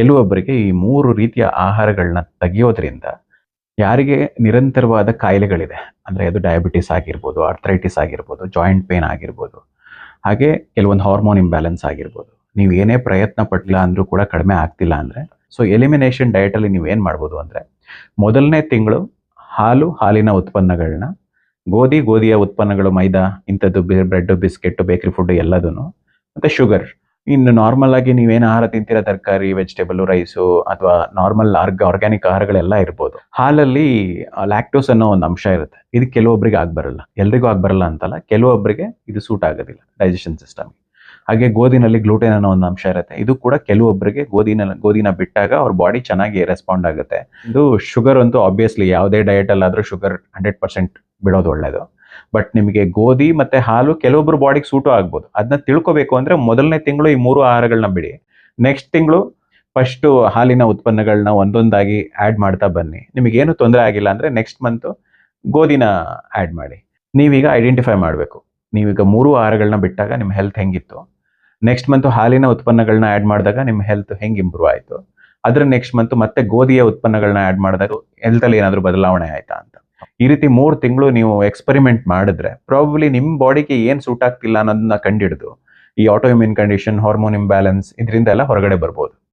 ಕೆಲವೊಬ್ಬರಿಗೆ ಈ ಮೂರು ರೀತಿಯ ಆಹಾರಗಳನ್ನ ತೆಗೆಯೋದ್ರಿಂದ ಯಾರಿಗೆ ನಿರಂತರವಾದ ಕಾಯಿಲೆಗಳಿದೆ, ಅಂದರೆ ಅದು ಡಯಾಬಿಟಿಸ್ ಆಗಿರ್ಬೋದು ಅರ್ಥರೈಟಿಸ್ ಆಗಿರ್ಬೋದು ಜಾಯಿಂಟ್ ಪೇನ್ ಆಗಿರ್ಬೋದು, ಹಾಗೆ ಕೆಲವೊಂದು ಹಾರ್ಮೋನ್ ಇಂಬ್ಯಾಲೆನ್ಸ್ ಆಗಿರ್ಬೋದು, ನೀವು ಏನೇ ಪ್ರಯತ್ನ ಪಟ್ಟಿಲ್ಲ ಅಂದರೂ ಕೂಡ ಕಡಿಮೆ ಆಗ್ತಿಲ್ಲ ಅಂದರೆ ಸೊ ಎಲಿಮಿನೇಷನ್ ಡಯಟಲ್ಲಿ ನೀವು ಏನು ಮಾಡ್ಬೋದು ಅಂದರೆ, ಮೊದಲನೇ ತಿಂಗಳು ಹಾಲು, ಹಾಲಿನ ಉತ್ಪನ್ನಗಳನ್ನ ಗೋಧಿ, ಗೋಧಿಯ ಉತ್ಪನ್ನಗಳು ಮೈದಾ, ಇಂಥದ್ದು ಬ್ರೆಡ್ ಬಿಸ್ಕೆಟ್ ಬೇಕರಿ ಫುಡ್ ಎಲ್ಲದೂ ಮತ್ತು ಶುಗರ್ ಇನ್ನು ನಾರ್ಮಲ್ ಆಗಿ ನೀವೇನು ಆಹಾರ ತಿಂತೀರಾ? ತರಕಾರಿ ವೆಜಿಟೇಬಲ್ ರೈಸು ಅಥವಾ ನಾರ್ಮಲ್ ಆರ್ಗ ಆರ್ಗ್ಯಾನಿಕ್ ಆಹಾರಗಳೆಲ್ಲ ಇರ್ಬೋದು. ಹಾಲಲ್ಲಿ ಲ್ಯಾಕ್ಟೋಸ್ ಅನ್ನೋ ಒಂದು ಅಂಶ ಇರುತ್ತೆ. ಇದು ಕೆಲವೊಬ್ಬರಿಗೆ ಆಗ್ಬರಲ್ಲ. ಎಲ್ರಿಗೂ ಆಗ್ಬರಲ್ಲ ಅಂತಲ್ಲ ಕೆಲವೊಬ್ಬರಿಗೆ ಇದು ಸೂಟ್ ಆಗೋದಿಲ್ಲ ಡೈಜೆಷನ್ ಸಿಸ್ಟಮ್ ಹಾಗೆ ಗೋಧಿನಲ್ಲಿ ಗ್ಲೂಟೇನ್ ಅನ್ನೋ ಒಂದು ಅಂಶ ಇರುತ್ತೆ. ಇದು ಕೂಡ ಕೆಲವೊಬ್ಬರಿಗೆ ಗೋಧಿನ ಗೋಧಿನ ಬಿಟ್ಟಾಗ ಅವ್ರ ಬಾಡಿ ಚೆನ್ನಾಗಿ ರೆಸ್ಪಾಂಡ್ ಆಗುತ್ತೆ. ಇದು ಶುಗರ್ ಅಂತೂ ಆಬ್ವಿಯಸ್ಲಿ ಯಾವುದೇ ಡಯಟ್ ಅಲ್ಲಾದ್ರೂ ಶುಗರ್ ಹಂಡ್ರೆಡ್ ಪರ್ಸೆಂಟ್ ಬಿಡೋದು ಒಳ್ಳೇದು. ಬಟ್ ನಿಮಗೆ ಗೋಧಿ ಮತ್ತೆ ಹಾಲು ಕೆಲವೊಬ್ಬರು ಬಾಡಿಗೆ ಸೂಟು ಆಗ್ಬೋದು. ಅದನ್ನ ತಿಳ್ಕೊಬೇಕು ಅಂದ್ರೆ ಮೊದಲನೇ ತಿಂಗಳು ಈ ಮೂರು ಆಹಾರಗಳನ್ನ ಬಿಡಿ. ನೆಕ್ಸ್ಟ್ ತಿಂಗಳು ಫಸ್ಟ್ ಹಾಲಿನ ಉತ್ಪನ್ನಗಳನ್ನ ಒಂದೊಂದಾಗಿ ಆ್ಯಡ್ ಮಾಡ್ತಾ ಬನ್ನಿ. ನಿಮಗೇನು ತೊಂದರೆ ಆಗಿಲ್ಲ ಅಂದ್ರೆ ನೆಕ್ಸ್ಟ್ ಮಂತು ಗೋಧಿನ ಆ್ಯಡ್ ಮಾಡಿ. ನೀವೀಗ ಐಡೆಂಟಿಫೈ ಮಾಡಬೇಕು. ನೀವೀಗ ಮೂರು ಆಹಾರಗಳನ್ನ ಬಿಟ್ಟಾಗ ನಿಮ್ಮ ಹೆಲ್ತ್ ಹೆಂಗಿತ್ತು? ನೆಕ್ಸ್ಟ್ ಮಂತ್ ಹಾಲಿನ ಉತ್ಪನ್ನಗಳನ್ನ ಆ್ಯಡ್ ಮಾಡಿದಾಗ ನಿಮ್ಮ ಹೆಲ್ತ್ ಹೆಂಗೆ ಇಂಪ್ರೂವ್ ಆಯಿತು? ಅದ್ರ ನೆಕ್ಸ್ಟ್ ಮಂತ್ ಮತ್ತೆ ಗೋಧಿಯ ಉತ್ಪನ್ನಗಳನ್ನ ಆ್ಯಡ್ ಮಾಡಿದಾಗ ಹೆಲ್ತಲ್ಲಿ ಏನಾದರೂ ಬದಲಾವಣೆ ಆಯಿತಾ ಅಂತ. ಈ ರೀತಿ ಮೂರು ತಿಂಗಳು ನೀವು ಎಕ್ಸ್ಪೆರಿಮೆಂಟ್ ಮಾಡಿದ್ರೆ ಪ್ರಾಬಬ್ಲಿ ನಿಮ್ಮ ಬಾಡಿಗೆ ಏನು ಸೂಟ್ ಆಗ್ತಿಲ್ಲ ಅನ್ನೋದನ್ನ ಕಂಡಿಡಿದು. ಈ auto immune condition hormone imbalance ಇದರಿಂದ ಎಲ್ಲ ಹೊರಗಡೆ ಬರ್ಬೋದು.